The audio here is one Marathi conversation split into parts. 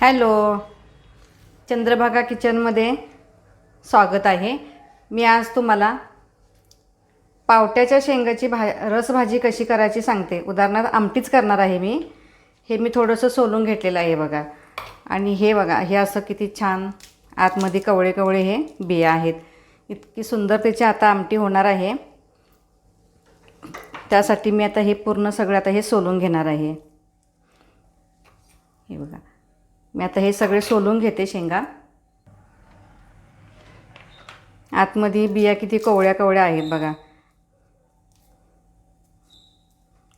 हॅलो. चंद्रभागा किचनमध्ये स्वागत आहे. मी आज तुम्हाला पावट्याच्या शेंगाची भा रसभाजी कशी करायची सांगते. उदाहरणार्थ आमटीच करणार आहे मी. हे मी थोडंसं सोलून घेतलेलं आहे बघा. आणि हे बघा हे असं किती छान आतमध्ये कवळे कवळे हे बिया आहेत. इतकी सुंदर त्याची आता आमटी होणार आहे. त्यासाठी मी आता हे पूर्ण सगळं आता हे सोलून घेणार आहे. हे बघा. मी आता हे सगळे सोलून घेते शेंगा. आतमध्ये बिया किती कवळ्या कवळ्या आहेत बघा.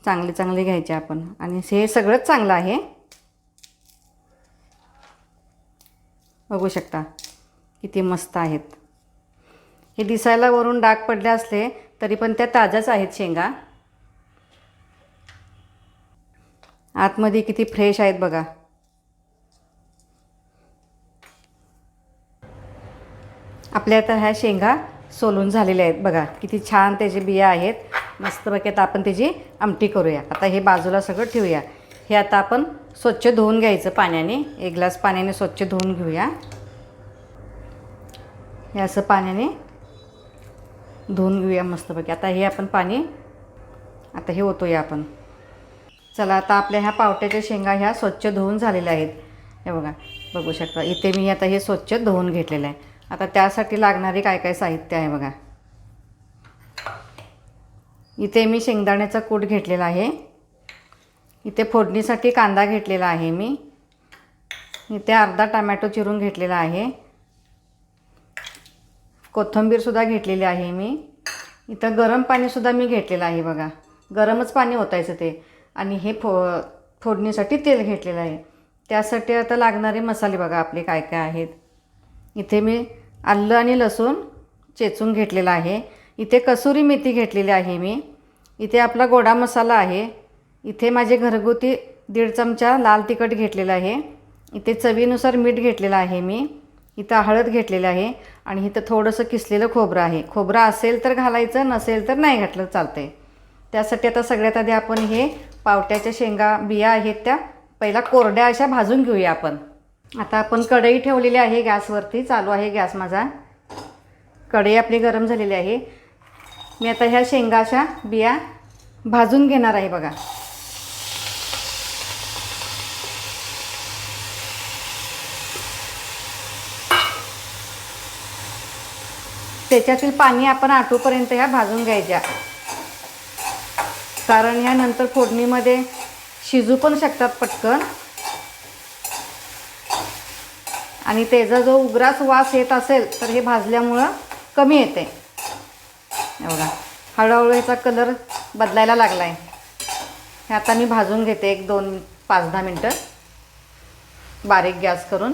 चांगले चांगले घ्यायचे आपण. आणि हे सगळंच चांगलं आहे. बघू शकता किती मस्त आहेत. हे दिसायला वरून डाग पडले असले तरी पण त्या ताज्याच आहेत शेंगा. आतमध्ये किती फ्रेश आहेत बघा. आपल्या आता ह्या शेंगा सोलून झालेल्या आहेत. बघा किती छान त्याचे बिया आहेत. मस्तपैकी आता आपण त्याची आमटी करूया. आता हे बाजूला सगळं ठेवूया. हे आता आपण स्वच्छ धुवून घ्यायचं पाण्याने. एक ग्लास पाण्याने स्वच्छ धुवून घेऊया. हे असं पाण्याने धुवून घेऊया मस्तपैकी आता हे आपण पाणी आता हे ओतूया आपण. चला आता आपल्या ह्या पावट्याच्या शेंगा ह्या स्वच्छ धुवून झालेल्या आहेत. हे बघा बघू शकता. इथे मी आता हे स्वच्छ धुवून घेतलेलं आहे. आता त्यासाठी लागणारे काय काय साहित्य आहे बघा. इथे मी शेंगदाण्याचा कूट घेतलेला आहे. इथे फोडणीसाठी कांदा घेतलेला आहे मी. इथे अर्धा टमॅटो चिरून घेतलेला आहे. कोथिंबीरसुद्धा घेतलेली आहे मी. इथं गरम पाणीसुद्धा मी घेतलेलं आहे बघा. गरमच पाणी ओतायचं ते. आणि हे फो फोडणीसाठी तेल घेतलेलं आहे. त्यासाठी आता लागणारे मसाले बघा आपले काय काय आहेत. इथे मी आलं आणि लसूण चेचून घेतलेला आहे. इथे कसुरी मेथी घेतलेली आहे मी. इथे आपला गोडा मसाला आहे. इथे माझे घरगुती दीड चमचा लाल तिखट घेतलेलं आहे. इथे चवीनुसार मीठ घेतलेलं आहे मी. इथं हळद घेतलेलं आहे आणि इथं थोडंसं किसलेलं खोबरं आहे. खोबरं असेल तर घालायचं नसेल तर नाही घातलं चालतं आहे त्यासाठी आता सगळ्यात आधी आपण हे पावट्याच्या शेंगा बिया आहेत त्या पहिला कोरड्या अशा भाजून घेऊया आपण. आता आपण कढई ठेवलेली आहे गॅसवरती. चालू आहे गॅस माझा. कढई आपली गरम झालेली आहे. मी आता ह्या शेंगाच्या बिया भाजून घेणार आहे बघा. त्याच्यातील पाणी आपण आटूपर्यंत ह्या भाजून घ्यायच्या. कारण ह्या नंतर फोडणीमध्ये शिजू पण शकतात पटकन. आणि त्याचा जो उग्रास वास येत असेल तर हे भाजल्यामुळं कमी येते. एवढा हळूहळू ह्याचा कलर बदलायला लागला आहे हे आता मी भाजून घेते एक दोन पाच दहा मिनटं. बारीक गॅस करून.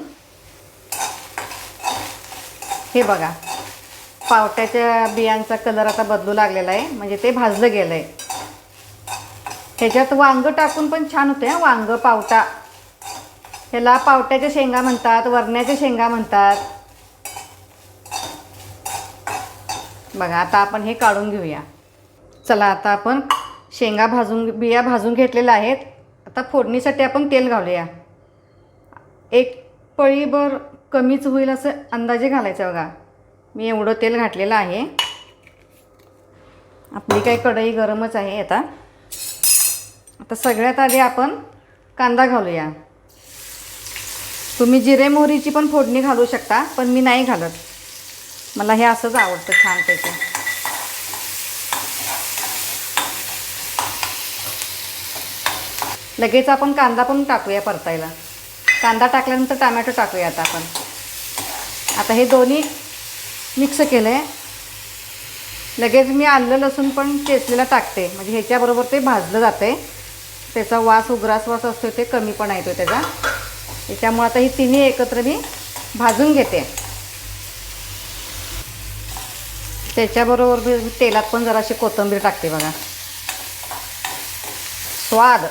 हे बघा पावट्याच्या बियांचा कलर आता बदलू लागलेला आहे म्हणजे ते भाजलं गेलं आहे ह्याच्यात वांगं टाकून पण छान होते हां वांगं पावटा. ह्याला पावट्याच्या शेंगा म्हणतात वरण्याच्या शेंगा म्हणतात. बघा आता आपण हे काढून घेऊया. चला आता आपण शेंगा भाजून बिया भाजून घेतलेल्या आहेत. आता फोडणीसाठी आपण तेल घालूया. एक पळीभर कमीच होईल असं अंदाजे घालायचं बघा. मी एवढं तेल घातलेलं आहे. आपली काही कढई गरमच आहे आता. आता सगळ्यात आधी आपण कांदा घालूया. तुम्ही जिरे मोहरीची पण फोडणी घालू शकता पण मी नाही घालत. मला हे असंच आवडतं छानपैकी. लगेच आपण कांदा पण टाकूया परतायला. कांदा टाकल्यानंतर टमॅटो टाकूया आता आपण. आता हे दोन्ही मिक्स केलं आहे लगेच मी आलं लसूण पण चेचलेला टाकते. म्हणजे ह्याच्याबरोबर ते भाजलं जाते त्याचा वास उग्रास वास असतो ते कमी पण येतो त्याचा. त्याच्यामुळे आता ही तिन्ही एकत्र मी भाजून घेते. त्याच्याबरोबर मी तेलात पण जराशी कोथिंबीर टाकते बघा. स्वाद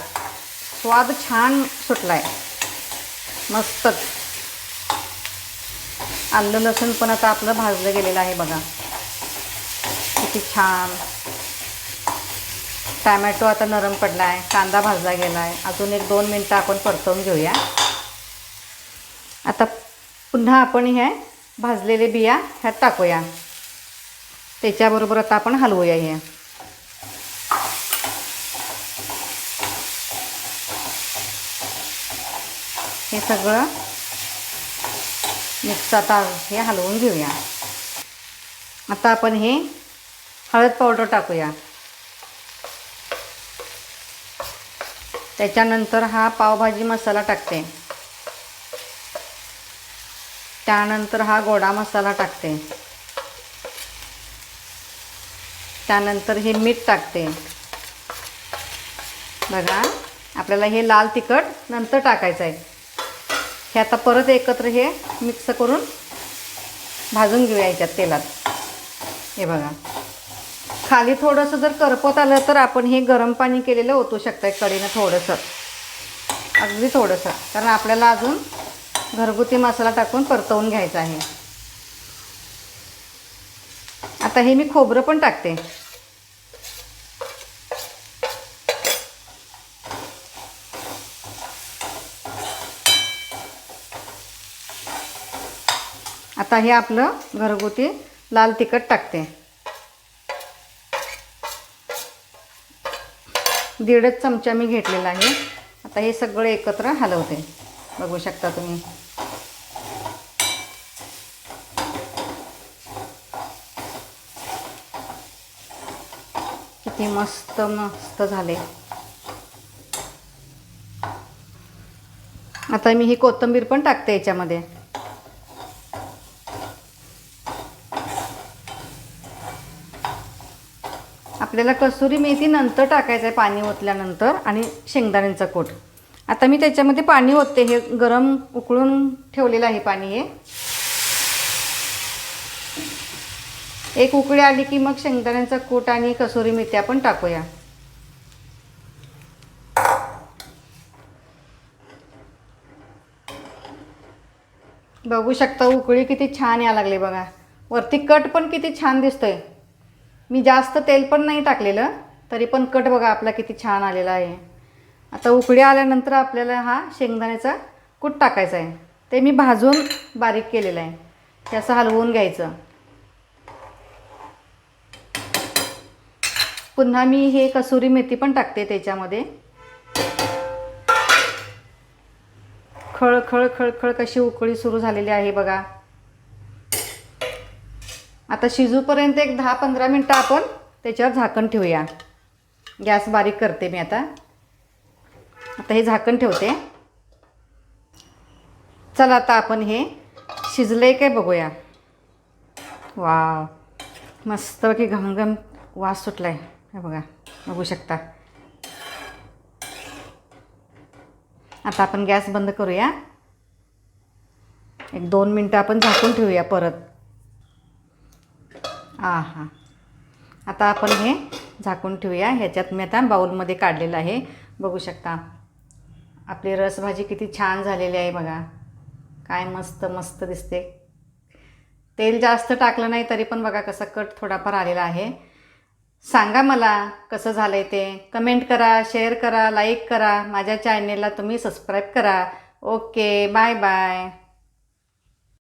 स्वाद छान सुटला आहे मस्तच. आलं लसूण पण आता आपलं भाजलं गेलेलं आहे बघा. किती छान. टॅमॅटो आता नरम पडला आहे कांदा भाजला गेला आहे अजून एक दोन मिनटं आपण परतवून घेऊया. आता पुन्हा आपण ह्या भाजलेले बिया ह्यात टाकूया. त्याच्याबरोबर आता आपण हलवूया हे. हे सगळं मिक्स आता हे हलवून घेऊया. आता आपण हे हळद पावडर टाकूया. त्याच्यानंतर हा पावभाजी मसाला टाकते. त्यानंतर हा गोडा मसाला टाकते. त्यानंतर हे मीठ टाकते. बघा आपल्याला हे लाल तिखट नंतर टाकायचं आहे. हे आता परत एकत्र हे मिक्स करून भाजून घेऊया याच्यात तेलात. हे बघा. खाली थोडंसं जर करपत आलं तर आपण हे गरम पाणी केलेलं ओतू आहे कढीनं थोडंसं. अगदी थोडंसं. कारण आपल्याला अजून घरगुती मसाला टाकून परतवून घ्यायचा आहे. आता हे मी खोबरं पण टाकते. आता हे आपलं घरगुती लाल तिखट टाकते. दीडच चमचा मी घेतलेला आहे. आता हे सगळं एकत्र हलवते. बघू शकता तुम्ही. ते मस्त मस्त झाले. आता मी ही कोथिंबीर पण टाकते याच्यामध्ये. आपल्याला कसुरी मेथी नंतर टाकायचं आहे पाणी ओतल्यानंतर आणि शेंगदाण्यांचा कोट. आता मी त्याच्यामध्ये पाणी ओतते हे गरम उकळून ठेवलेलं आहे पाणी हे. एक उकळी आली की मग शेंगदाण्यांचा कूट आणि कसुरी मेथी आपण टाकूया. बघू शकता उकळी किती छान या लागली बघा. वरती कट पण किती छान दिसतोय. मी जास्त तेल पण नाही टाकलेलं तरी पण कट बघा आपला किती छान आलेला आहे. आता उकळी आल्यानंतर आपल्याला हा शेंगदाण्याचा कूट टाकायचा आहे. ते मी भाजून बारीक केलेलं आहे. त्याचं हलवून घ्यायचं. पुन्हा मी हे कसुरी मेथी पण टाकते त्याच्यामध्ये. खळ खळ खळ खळ कशी उकळी सुरू झालेली आहे बघा. आता शिजूपर्यंत एक दहा पंधरा मिनटं आपण त्याच्यावर झाकण ठेवूया. गॅस बारीक करते मी आता. आता हे झाकण ठेवते. चला आता आपण हे शिजले काय बघूया. वाव मस्त की घमघम वास सुटला आहे हे बघा बघू शकता. आता आपण गॅस बंद करूया. एक दोन मिनटं आपण झाकून ठेवूया परत. आ हां आता आपण हे झाकून ठेवूया. ह्याच्यात मी आता बाऊलमध्ये काढलेलं आहे. बघू शकता. आपली रसभाजी किती छान झालेली आहे बघा. काय मस्त मस्त दिसते. तेल जास्त टाकलं नाही तरी पण बघा कसा कट थोडाफार आलेला आहे. सांगा मला कसं झालं आहे ते? कमेंट करा शेअर करा लाईक करा. माझ्या चॅनेलला तुम्ही सबस्क्राईब करा. Okay bye bye.